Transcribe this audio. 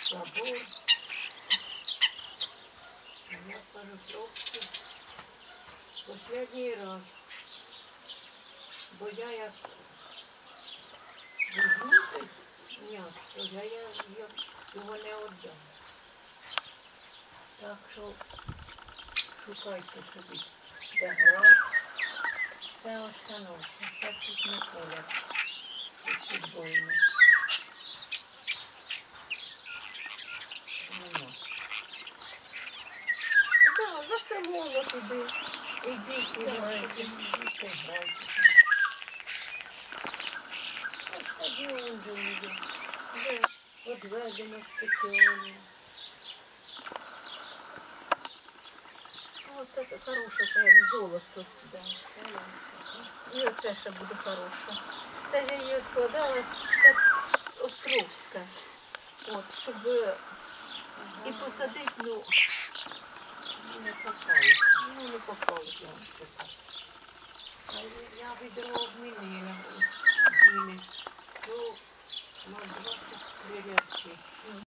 собор. Я кажу, хлопці, раз. Бо я як візьму м'яч, то я, я, його не віддам. Так що шукайте собі, де грати. Це остановка, це тут не поля. Тут футбольне. Нема. Так, за село за туди. Ідіть, грайте, ідіть, грайте. Же є. Де Відведено спеціально. Оце це хороше, це як золото. Да. І оце ще буде хороше. Це я її відкладала, це Островська. От, щоб і посадити, ну попався. Я відро обмінила діни. Ну, на два